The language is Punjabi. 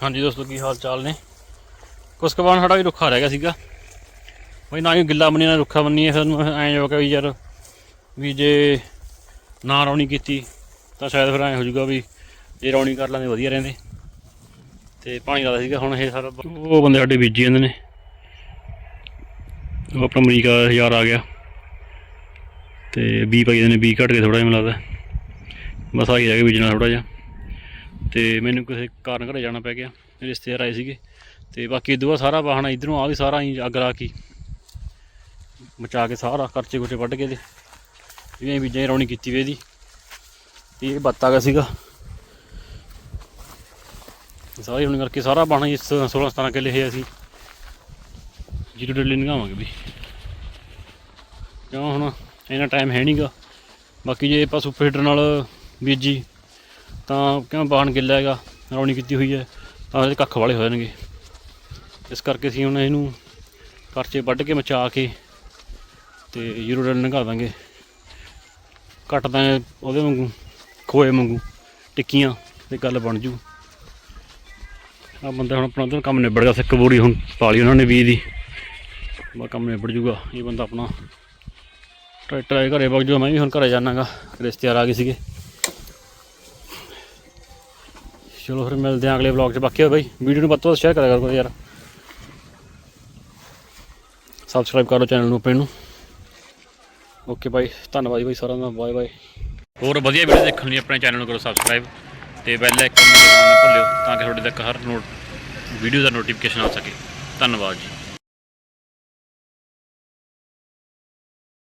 ਹਾਂਜੀ ਦੋਸਤੋ, ਕੀ ਹਾਲ ਚਾਲ ਨੇ? ਕੁਛ ਕਬਾਨ ਸਾਡਾ ਵੀ ਰੁੱਖਾ ਰਹਿ ਗਿਆ ਸੀਗਾ। ਬਈ ਨਾ ਹੀ ਗਿੱਲਾ ਬੰਨੀ ਨਾ ਰੁੱਖਾ ਬੰਨੀ ਸਾਨੂੰ ਐਂ ਹੋ ਗਿਆ ਵੀ ਯਾਰ ਵੀ ਜੇ ਨਾ ਰੌਣੀ ਕੀਤੀ, ਤਾਂ ਸ਼ਾਇਦ ਫਿਰ ਐਂ ਹੋ ਜਾਊਗਾ ਵੀ ਜੇ ਰੌਣੀ ਕਰ ਲੈਂਦੇ ਵਧੀਆ ਰਹਿੰਦੇ। ਤੇ ਪਾਣੀ ਲਾਦਾ ਸੀਗਾ, ਹੁਣ ਇਹ ਸਾਰਾ ਉਹ ਬੰਦੇ ਸਾਡੇ ਬੀਜੀ ਜਾਂਦੇ ਨੇ। ਉਹ ਆਪਣਾ ਅਮਰੀਕਾ ਹਜ਼ਾਰ ਆ ਗਿਆ। ਤੇ ਬੀ ਪਾਈ ਜਾਂਦੇ ਨੇ ਬੀ ਘਟ ਕੇ ਥੋੜਾ ਜਿਹਾ ਮੈਨੂੰ ਲੱਗਦਾ। ਬਸ ਆਹੀ ਰਹਿ ਗਿਆ ਬੀਜਣਾ ਥੋੜਾ ਜਿਹਾ। ਤੇ ਮੈਨੂੰ ਕਿਸੇ ਕਾਰਨ ਘਰੇ ਜਾਣਾ ਪੈ ਗਿਆ। ਰਿਸ਼ਤੇਦਾਰ ਆਏ ਸੀਗੇ ਤੇ ਬਾਕੀ ਦੂਆ ਸਾਰਾ ਵਾਹਣਾ ਇਧਰੋਂ ਆ ਵੀ ਸਾਰਾ ਹੀ ਅੱਗ ਲਾ ਕੇ ਮਚਾ ਕੇ ਸਾਰਾ ਕਰਚੇ ਕੁਚੇ ਵੱਢ ਕੇ ਤੇ ਜਿਵੇਂ ਬੀਜਾਂ ਦੀ ਰੌਣੀ ਕੀਤੀ ਵੇ ਇਹਦੀ। ਤੇ ਇਹ ਬੱਤ ਗਿਆ ਸੀਗਾ। ਸਾਰੀ ਹੁਣ ਕਰਕੇ ਸਾਰਾ ਬਾਣਾ ਇਸ 16 17 ਕਿੱਲੇ ਹੈ ਅਸੀਂ ਜੀਰੋ ਡੇਲੀ ਨਿਗਾਵਾਂਗੇ ਵੀ। ਕਿਉਂ ਹੁਣ ਇੰਨਾ ਟਾਈਮ ਹੈ ਨਹੀਂਗਾ ਬਾਕੀ ਜੇ ਆਪਾਂ ਸੁਪਰ ਹੀਟਰ ਨਾਲ ਬੀਜੀ ਤਾਂ ਕਿਉਂ ਬਾਹਣ ਗਿੱਲਾ ਹੈਗਾ, ਰੌਣੀ ਕੀਤੀ ਹੋਈ ਹੈ, ਤਾਂ ਇਹਦੇ ਕੱਖ ਵਾਲੇ ਹੋ ਜਾਣਗੇ। ਇਸ ਕਰਕੇ ਅਸੀਂ ਹੁਣ ਇਹਨੂੰ ਕਰਚੇ ਵੱਢ ਕੇ ਮਚਾ ਕੇ ਤੇ ਜ਼ੀਰੋ ਡਲ ਦਾਂਗੇ। ਕੱਟ ਦਾਂਗੇ ਉਹਦੇ ਵਾਂਗੂ, ਖੋਏ ਵਾਂਗੂ, ਟਿੱਕੀਆਂ ਤੇ ਗੱਲ ਬਣ ਜੂ। ਆ ਬੰਦਾ ਹੁਣ ਆਪਣਾ ਉਧਰ ਕੰਮ ਨਿਬੜ ਗਿਆ ਸਿੱਕ ਬੋਰੀ ਹੁਣ ਪਾਲੀ ਉਹਨਾਂ ਨੇ ਵੀ ਦੀ। ਬਾ ਕੰਮ ਨਿਬੜ ਜੂਗਾ, ਇਹ ਬੰਦਾ ਆਪਣਾ ਟਰੈਕਟਰ ਆਏ ਘਰੇ ਵਗ ਜੂ ਮੈਂ ਵੀ ਹੁਣ ਘਰੇ ਜਾਣਾਗਾ, ਰਿਸ਼ਤੇਦਾਰ ਆ ਗਏ ਸੀਗੇ। ਚਲੋ ਫਿਰ ਮਿਲਦੇ ਹਾਂ ਅਗਲੇ ਵਲੌਗ 'ਚ। ਬਾਕੀ ਹੋਏ ਬਾਈ, ਵੀਡੀਓ ਨੂੰ ਵੱਧ ਤੋਂ ਵੱਧ ਸ਼ੇਅਰ ਕਰਿਆ ਕਰੋ ਯਾਰ। ਸਬਸਕ੍ਰਾਈਬ ਕਰੋ ਚੈਨਲ ਨੂੰ ਆਪਣੇ ਨੂੰ। ਓਕੇ ਬਾਈ, ਧੰਨਵਾਦ ਜੀ ਬਾਈ ਸਾਰਿਆਂ ਦਾ। ਬਾਏ ਬਾਏ ਹੋਰ ਵਧੀਆ ਵੀਡੀਓ ਦੇਖਣ ਲਈ ਆਪਣੇ ਚੈਨਲ ਨੂੰ ਕਰੋ ਸਬਸਕ੍ਰਾਈਬ ਤੇ ਬੈਲ ਆਈਕਨ ਨੂੰ ਦਬਾਉਣਾ ਨਾ ਭੁੱਲਿਓ ਤਾਂ ਕਿ ਤੁਹਾਡੇ ਤੱਕ ਹਰ ਨੋਟ ਵੀਡੀਓ ਦਾ ਨੋਟੀਫਿਕੇਸ਼ਨ ਆ ਸਕੇ। ਧੰਨਵਾਦ ਜੀ।